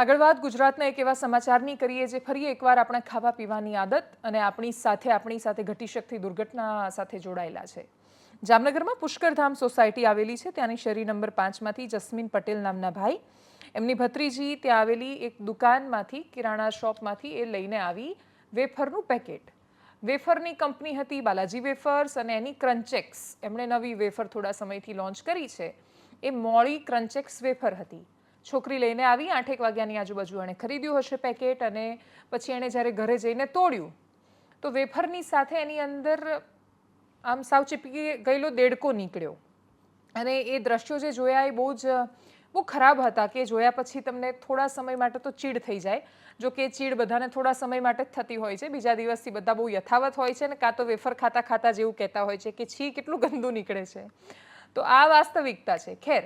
આગળ વાત, ગુજરાતના એક એવા સમાચારની કરીએ જે ફરી એકવાર આપણા ખાવા પીવાની આદત અને આપણી સાથે આપણી સાથે ઘટી શકતી દુર્ઘટના સાથે જોડાયેલા છે. જામનગરમાં પુષ્કરધામ સોસાયટી આવેલી છે. ત્યાંની શેરી નંબર પાંચમાંથી જસ્મીન પટેલ નામના ભાઈ. એમની ભત્રીજી ત્યાં આવેલી એક દુકાનમાંથી, કિરાણા શોપમાંથી એ લઈને આવી વેફરનું પેકેટ. વેફરની કંપની હતી બાલાજી વેફર્સ અને એની ક્રન્ચેક્સ. એમણે નવી વેફર થોડા સમયથી લોન્ચ કરી છે. એ મોળી ક્રન્ચેક્સ વેફર હતી. છોકરી લઈને આવી, આઠેક વાગ્યાની આજુબાજુ એણે ખરીદ્યું હશે પેકેટ અને પછી એણે જ્યારે ઘરે જઈને તોડ્યું, તો વેફરની સાથે એની અંદર આમ સાવ ચીપકી ગયેલો દેડકો નીકળ્યો. અને એ દ્રશ્યો જે જોયા એ બહુ જ, બહુ ખરાબ હતા કે જોયા પછી તમને થોડા સમય માટે તો ચીડ થઈ જાય, જો કે ચીડ બધાને થોડા સમય માટે જ થતી હોય છે. બીજા દિવસથી બધા બહુ યથાવત હોય છે ને કાં તો વેફર ખાતા ખાતા જેવું કહેતા હોય છે કે, છી, કેટલું ગંદુ નીકળે છે. તો આ વાસ્તવિકતા છે. ખેર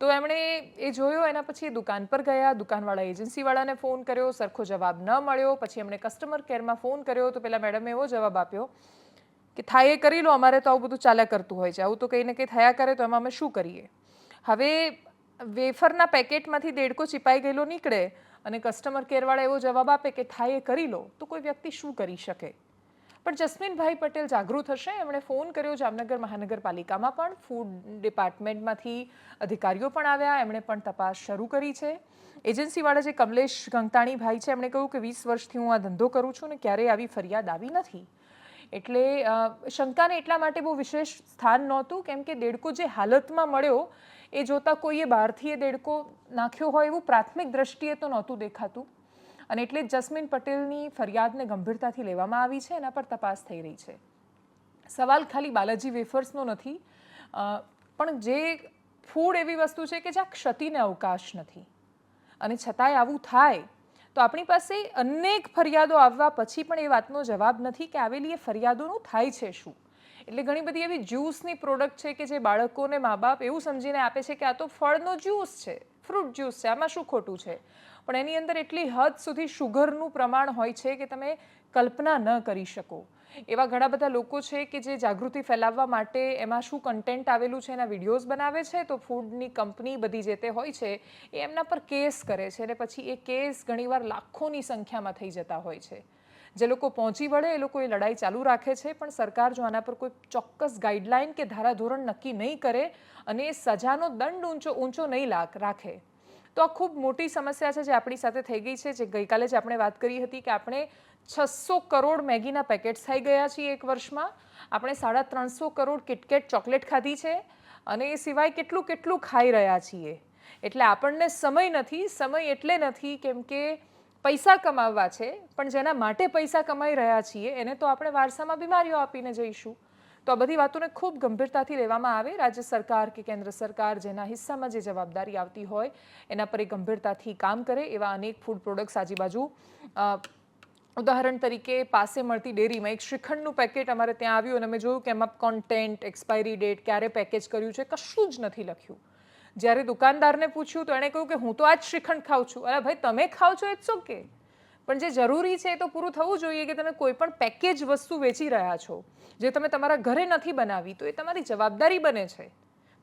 તો એમણે એ જોયો, એના પછી દુકાન પર ગયા, દુકાનવાળા એજન્સીવાળાને ફોન કર્યો, સરખો જવાબ ન મળ્યો. પછી એમણે કસ્ટમર કેરમાં ફોન કર્યો, તો પેલા મેડમે એવો જવાબ આપ્યો કે, થાય એ કરી લો, અમારે તો આવું બધું ચાલ્યા કરતું હોય છે. આવું તો કંઈ ને કંઈ થયા કરે, તો એમાં અમે શું કરીએ? હવે વેફરના પેકેટમાંથી દેડકો ચીપાઈ ગયેલો નીકળે અને કસ્ટમર કેરવાળા એવો જવાબ આપે કે, થાય એ કરી લો. તો કોઈ વ્યક્તિ શું કરી શકે? પણ જસ્મીનભાઈ પટેલ જાગૃત હશે. એમણે ફોન કર્યો જામનગર મહાનગરપાલિકામાં પણ. ફૂડ ડિપાર્ટમેન્ટમાંથી અધિકારીઓ પણ આવ્યા. એમણે પણ તપાસ શરૂ કરી છે. એજન્સીવાળા જે કમલેશ ગંગતાણીભાઈ છે, એમણે કહ્યું કે વીસ વર્ષથી હું આ ધંધો કરું છું ને ક્યારેય આવી ફરિયાદ આવી નથી. એટલે શંકાને એટલા માટે બહુ વિશેષ સ્થાન નહોતું, કેમ કે દેડકો જે હાલતમાં મળ્યો, એ જોતાં કોઈએ બહારથી એ દેડકો નાખ્યો હોય એવું પ્રાથમિક દ્રષ્ટિએ તો નહોતું દેખાતું. અને એટલે જ જસ્મીન પટેલની ફરિયાદને ગંભીરતાથી લેવામાં આવી છે, એના પર તપાસ થઈ રહી છે. સવાલ ખાલી બાલાજી વેફર્સનો નથી પણ જે ફૂડ એવી વસ્તુ છે કે જ્યાં ક્ષતિને અવકાશ નથી. અને છતાંય આવું થાય, તો આપણી પાસે અનેક ફરિયાદો આવવા પછી પણ એ વાતનો જવાબ નથી કે આવેલી એ ફરિયાદોનું થાય છે શું. એટલે ઘણી બધી એવી જ્યુસની પ્રોડક્ટ છે કે જે બાળકોને મા બાપ એવું સમજીને આપે છે કે આ તો ફળનો જ્યુસ છે, ફ્રૂટ જ્યુસ છે, આમાં શું ખોટું છે? પણ એની અંદર એટલી હદ સુધી શુગરનું પ્રમાણ હોય છે કે તમે કલ્પના ન કરી શકો. એવા ઘણા બધા લોકો છે કે જે જાગૃતિ ફેલાવવા માટે એમાં શું કન્ટેન્ટ આવેલું છે, એના વિડીયોઝ બનાવે છે, તો ફૂડની કંપની બધી જે તે હોય છે, એ એમના પર કેસ કરે છે. અને પછી એ કેસ ઘણીવાર લાખોની સંખ્યામાં થઈ જતા હોય છે. જે લોકો પહોંચી વળે, એ લોકો એ લડાઈ ચાલુ રાખે છે, પણ સરકાર જો આના પર કોઈ ચોક્કસ ગાઈડલાઈન કે ધારાધોરણ નક્કી નહીં કરે અને એ સજાનો દંડ ઊંચો ઊંચો નહીં રાખે, તો આ ખૂબ મોટી સમસ્યા છે જે આપણી સાથે થઈ ગઈ છે, જે ગઈકાલે જ આપણે વાત કરી હતી કે આપણે છસો કરોડ મેગીના પેકેટ્સ થઈ ગયા છીએ એક વર્ષમાં. આપણે સાડા ત્રણસો કરોડ કિટકેટ ચોકલેટ ખાધી છે અને એ સિવાય કેટલું કેટલું ખાઈ રહ્યા છીએ. એટલે આપણને સમય નથી, સમય એટલે નથી કેમ કે પૈસા કમાવવા છે, પણ જેના માટે પૈસા કમાઈ રહ્યા છીએ, એને તો આપણે વારસામાં બીમારીઓ આપીને જઈશું. તો આ બધી વાતોને ખૂબ ગંભીરતાથી લેવામાં આવે. રાજ્ય સરકાર કે કેન્દ્ર સરકાર જેના હિસ્સામાં જે જવાબદારી આવતી હોય, એના પર એ ગંભીરતાથી કામ કરે એવા અનેક ફૂડ પ્રોડક્ટ્સ આજુબાજુ ઉદાહરણ તરીકે પાસે મળતી ડેરીમાં એક શ્રીખંડનું પેકેટ અમારે ત્યાં આવ્યું અને અમે જોયું કે એમાં કોન્ટેન્ટ એક્સપાયરી ડેટ ક્યારે પેકેજ કર્યું છે, કશું જ નથી લખ્યું. જ્યારે દુકાનદારને પૂછ્યું તો એણે કહ્યું કે હું તો આ જ શ્રીખંડ ખાઉં છું. અરે ભાઈ, તમે ખાઓ છો ઇટ્સ ઓકે પણ જે જરૂરી છે એ તો પૂરું થવું જોઈએ કે તમે કોઈ પણ પેકેજ વસ્તુ વેચી રહ્યા છો, જે તમે તમારા ઘરે નથી બનાવી, તો એ તમારી જવાબદારી બને છે.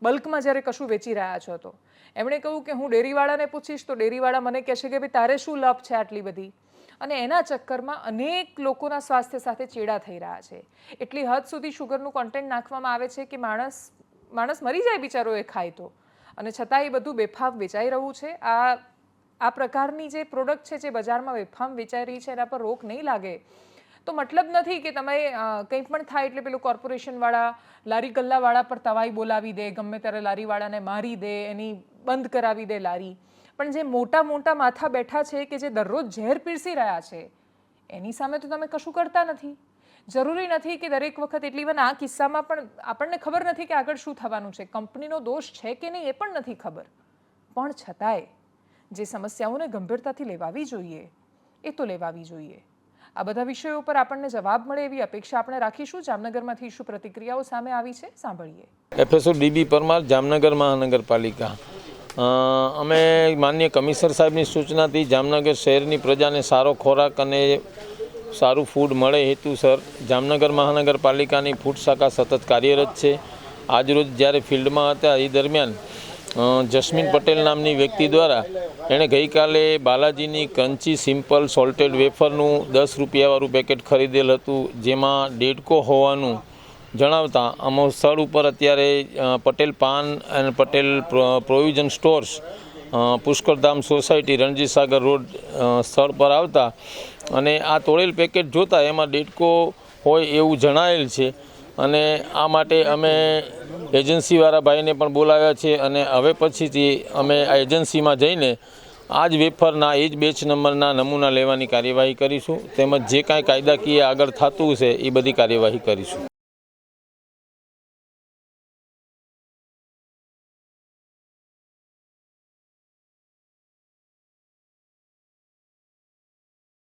બલ્કમાં જ્યારે કશું વેચી રહ્યા છો તો. એમણે કહ્યું કે હું ડેરીવાળાને પૂછીશ તો ડેરીવાળા મને કહેશે કે ભાઈ, તારે શું લપ છે આટલી બધી? અને એના ચક્કરમાં અનેક લોકોના સ્વાસ્થ્ય સાથે ચેડા થઈ રહ્યા છે. એટલી હદ સુધી શુગરનું કોન્ટેન્ટ નાખવામાં આવે છે કે માણસ માણસ મરી જાય બિચારો એ ખાય તો. અને છતાં એ બધું બેફામ વેચાઈ રહ્યું છે. આ આ પ્રકારની જે પ્રોડક્ટ છે, જે બજારમાં બેફામ વેચાઈ રહી છે, એના પર રોક નહીં લાગે. તો મતલબ નથી કે તમે કંઈ પણ થાય એટલે પેલું કોર્પોરેશનવાળા લારી ગલ્લાવાળા પર તવાઈ બોલાવી દે, ગમે ત્યારે લારીવાળાને મારી દે, એની બંધ કરાવી દે લારી. પણ જે મોટા મોટા માથા બેઠા છે કે જે દરરોજ ઝેર પીરસી રહ્યા છે, એની સામે તો તમે કશું કરતા નથી. જરૂરી નથી કે દરેક વખત એટલી વન આ કિસ્સામાં પણ આપણને ખબર નથી કે આગળ શું થવાનું છે. કંપનીનો દોષ છે કે નહીં એ પણ નથી ખબર. પણ છતાંય જે સમસ્યાઓને ગંભીરતાથી લેવાવી જોઈએ, એ તો લેવાવી જોઈએ. આ બધા વિષયો પર આપણને જવાબ મળે એવી અપેક્ષા આપણે રાખીશું. જામનગરમાંથી શું પ્રતિક્રિયાઓ સામે આવી છે, સાંભળીએ. એફએસઓ ડીબી પરમાર, જામનગર મહાનગરપાલિકા. અમે માન્ય કમિશનર સાહેબની સૂચનાથી જામનગર શહેરની પ્રજાને સારો ખોરાક અને સારું ફૂડ મળે હેતુસર જામનગર મહાનગરપાલિકાની ફૂડ શાખા સતત કાર્યરત છે. આજરોજ જ્યારે ફિલ્ડમાં હતા એ દરમિયાન જસ્મીન પટેલ નામની વ્યક્તિ દ્વારા એણે ગઈકાલે બાલાજીની ક્રન્ચી સિમ્પલ સોલ્ટેડ વેફરનું દસ રૂપિયાવાળું પેકેટ ખરીદેલ હતું, જેમાં ડેડકો હોવાનું જણાવતા અમો સ્થળ ઉપર અત્યારે પટેલ પાન અને Patel pro- provision stores Pushkardham society Ranjit Sagar road સ્થળ પર આવતા અને આ તોડેલ પેકેટ જોતાં એમાં ડેડકો હોય એવું જણાયેલ છે. અને આ માટે અમે એજન્સીવાળા ભાઈને પણ બોલાવ્યા છે અને હવે પછીથી અમે આ એજન્સીમાં જઈને આ જ વેફરના, એ જ બેચ નંબરના નમૂના લેવાની કાર્યવાહી કરીશું. તેમજ જે કાંઈ કાયદાકીય આગળ થતું હશે એ બધી કાર્યવાહી કરીશું.